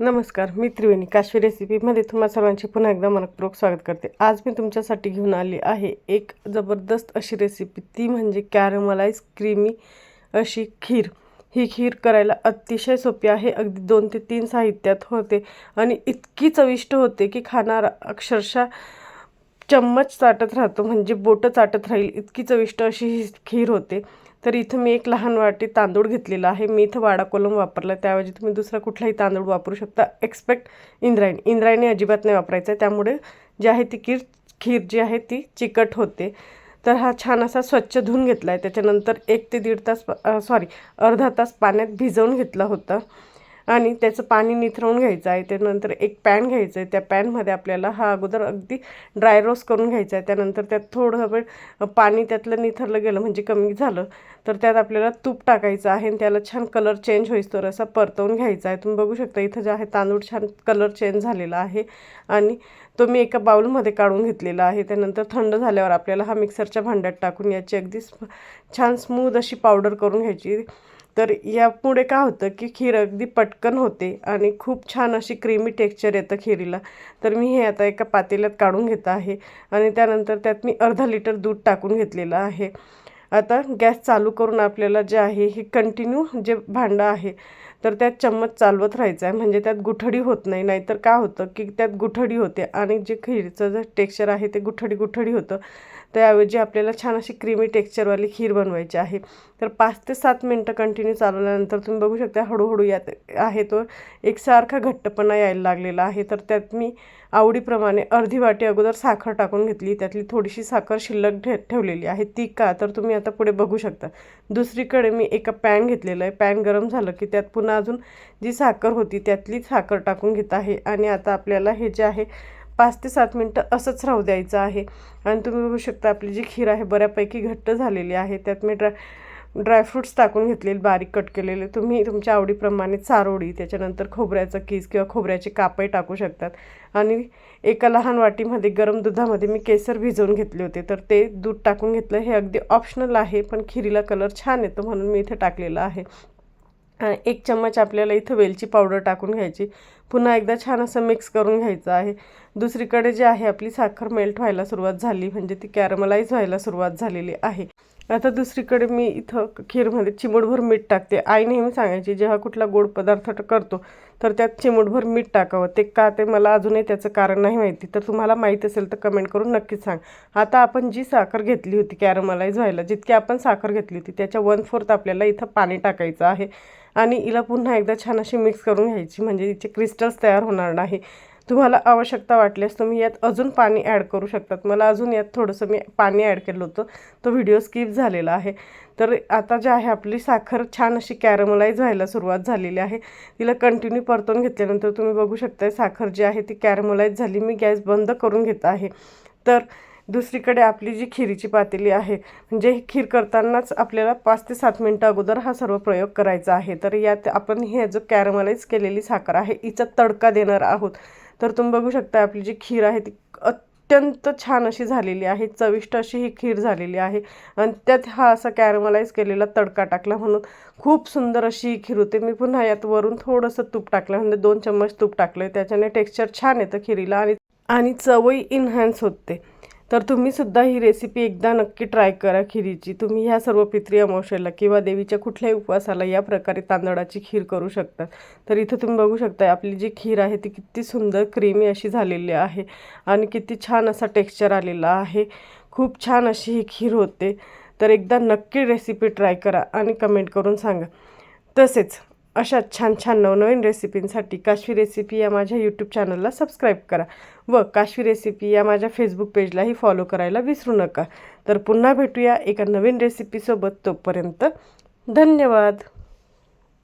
नमस्कार मी त्रिवेणी. काश्मीर रेसिपीमध्ये तुम्हा सर्वांचे पुन्हा एकदा मनपूर्वक स्वागत करते. आज मी तुमच्यासाठी घेऊन आली आहे एक जबरदस्त अशी रेसिपी ती म्हणजे कॅरमलाइज क्रीमी अशी खीर. ही खीर करायला अतिशय सोपी आहे. अगदी दोन ते तीन साहित्यात होते आणि इतकी चविष्ट होते की खाणारा अक्षरशः चम्मच चाटत राहतो. म्हणजे बोटं चाटत राहील. इतकी चविष्ट अशी ही खीर होते. तर इथं मी एक लहान वाटी तांदूळ घेतलेला आहे. मी इथं वाडा कोलम वापरला त्याऐवजी तुम्ही दुसरा कुठलाही तांदूळ वापरू शकता. एक्सपेक्ट इंद्रायणी. इंद्रायणी अजिबात नाही वापरायचं. आहे त्यामुळे जी आहे ती खीर खीर जी आहे ती चिकट होते. तर हा छान असा स्वच्छ धुवून घेतला आहे त्याच्यानंतर एक ते दीड तास सॉरी अर्धा तास पाण्यात भिजवून घेतला होता. आणि त्याचं पाणी निथरवून घ्यायचं आहे. त्यानंतर एक पॅन घ्यायचं आहे. त्या पॅनमध्ये आपल्याला हा अगोदर अगदी ड्राय रोस्ट करून घ्यायचा आहे. त्यानंतर त्यात थोडं वेळ पाणी त्यातलं निथरलं गेलं म्हणजे कमी झालं तर त्यात आपल्याला तूप टाकायचं आहे आणि त्याला छान कलर चेंज होईस्तोवर असा परतवून घ्यायचा आहे. तुम्ही बघू शकता इथं जे आहे तांदूळ छान कलर चेंज झालेला आहे आणि तो मी एका बाउलमध्ये काढून घेतलेला आहे. त्यानंतर थंड झाल्यावर आपल्याला हा मिक्सरच्या भांड्यात टाकून याची अगदी छान स्मूद अशी पावडर करून घ्यायची. तर यापुढे काय होतं की खीर अगदी पटकन होते आणि खूप छान अशी क्रीमी टेक्स्चर येतं खिरीला. तर मी हे आता एका पातेल्यात काढून घेत आहे आणि त्यानंतर त्यात मी अर्धा लिटर दूध टाकून घेतलेलं आहे. आता गॅस चालू करून आपल्याला जे आहे हे कंटिन्यू जे भांडं आहे तर त्यात चम्मच चालवत राहायचं आहे. म्हणजे त्यात गुठडी होत नाही. नाहीतर काय होतं की त्यात गुठडी होते आणि जे खीरचं जे टेक्स्चर आहे ते गुठडी गुठडी होतं. त्याऐवजी आपल्याला छान अशी क्रीमी टेक्स्चरवाली खीर बनवायची आहे. तर पाच ते सात मिनटं कंटिन्यू चालवल्यानंतर तुम्ही बघू शकता हळूहळू यात आहे तो एकसारखा घट्टपणा यायला लागलेला आहे. तर त्यात मी आवडीप्रमाणे अर्धी वाटी अगोदर साखर टाकून घेतली. त्यातली थोडीशी साखर शिल्लक ठे ठेवलेली आहे. ती का? तर तुम्ही आता पुढे बघू शकता. दुसरीकडे मी एका पॅन घेतलेलं आहे. पॅन गरम झालं की त्यात पुन्हा अजून जी साखर होती त्यातली साखर टाकून घेत आहे. आणि आता आपल्याला हे जे आहे पाच ते सात मिनटं असंच राहू द्यायचं आहे. आणि तुम्ही बघू शकता आपली जी खीर आहे बऱ्यापैकी घट्ट झालेली आहे. त्यात मी ड्रा ड्रायफ्रूट्स टाकून घेतलेले बारीक कट केलेले. तुम्ही तुमच्या आवडीप्रमाणे चारोळी त्याच्यानंतर खोबऱ्याचं कीस किंवा खोबऱ्याचे कापही टाकू शकतात. आणि एका लहान वाटीमध्ये गरम दुधामध्ये मी केसर भिजवून घेतले होते. तर ते दूध टाकून घेतलं हे अगदी ऑप्शनल आहे पण खिरीला कलर छान येतो म्हणून मी इथे टाकलेलं आहे. एक चम्मच आपल्याला इथं वेलची पावडर टाकून घ्यायची. पुन्हा एकदा छान असं मिक्स करून घ्यायचं आहे. दुसरीकडे जे आहे आपली साखर मेल्ट व्हायला सुरुवात झाली म्हणजे ती कॅरमलाईज व्हायला सुरुवात झालेली आहे. आता दुसरीकडे मी इथं खीरमध्ये चिमूटभर मीठ टाकते. आई नेहमी सांगायची जेव्हा कुठला गोड पदार्थ करतो तर त्यात चिमूटभर मीठ टाकावं. ते का ते मला अजूनही त्याचं कारण नाही माहिती. तर तुम्हाला माहीत असेल तर कमेंट करून नक्कीच सांग. आता आपण जी साखर घेतली होती कॅरमलाईज व्हायला जितकी आपण साखर घेतली होती त्याच्या वन फोर्थ आपल्याला इथं पाणी टाकायचं आहे. आणि हिला पुन्हा एकदा छान अशी मिक्स करून घ्यायची. म्हणजे तिचे क्रिस्टल्स तयार होणार नाही. तुम्हाला आवश्यकता वाटल्यास तुम्ही यात अजून पाणी ॲड करू शकतात. मला अजून यात थोडंसं मी पाणी ॲड केलं होतं. तो व्हिडिओ स्किप झालेला आहे. तर आता जे आहे आपली साखर छान अशी कॅरमलाईज व्हायला सुरुवात झालेली आहे. तिला कंटिन्यू परतून घेतल्यानंतर तुम्ही बघू शकता साखर जी आहे ती कॅरमलाईज झाली. मी गॅस बंद करून घेत आहे. तर दुसरीकडे आपली जी खिरीची पातेली आहे म्हणजे ही खीर करतानाच आपल्याला पाच ते सात मिनटं अगोदर हा सर्व प्रयोग करायचा आहे. तर यात आपण हे जो कॅरमलाइज केलेली साखर आहे हिचा तडका देणार आहोत. तर तुम्ही बघू शकता आपली जी खीर आहे ती अत्यंत छान अशी झालेली आहे चविष्ट अशी ही खीर झालेली आहे. आणि त्यात हा असा कॅरमलाइज केलेला तडका टाकला म्हणून खूप सुंदर अशी ही खीर होते. मी पुन्हा यात वरून थोडंसं तूप टाकलं म्हणजे दोन चम्मच तूप टाकलं त्याच्याने टेक्स्चर छान येतं खिरीला आणि आणि चवही इन्हॅन्स होते. तर तुम्हीसुद्धा ही रेसिपी एकदा नक्की ट्राय करा खिरीची. तुम्ही ह्या सर्व पित्री अमावशेला किंवा देवीच्या कुठल्याही उपवासाला या प्रकारे तांदळाची खीर करू शकता तर इथं तुम्ही बघू शकता आपली जी खीर आहे ती किती सुंदर क्रीमी अशी झालेली आहे आणि किती छान असा टेक्स्चर आलेला आहे. खूप छान अशी ही खीर होते. तर एकदा नक्की रेसिपी ट्राय करा आणि कमेंट करून सांगा. तसेच अशा छान छान नवनवीन रेसिपींसाठी काश्वी रेसिपी या माझ्या यूट्यूब चॅनलला सबस्क्राईब करा. व काश्वी रेसिपी या माझ्या फेसबुक पेजलाही फॉलो करायला विसरू नका. तर पुन्हा भेटूया एका नवीन रेसिपीसोबत तोपर्यंत. धन्यवाद!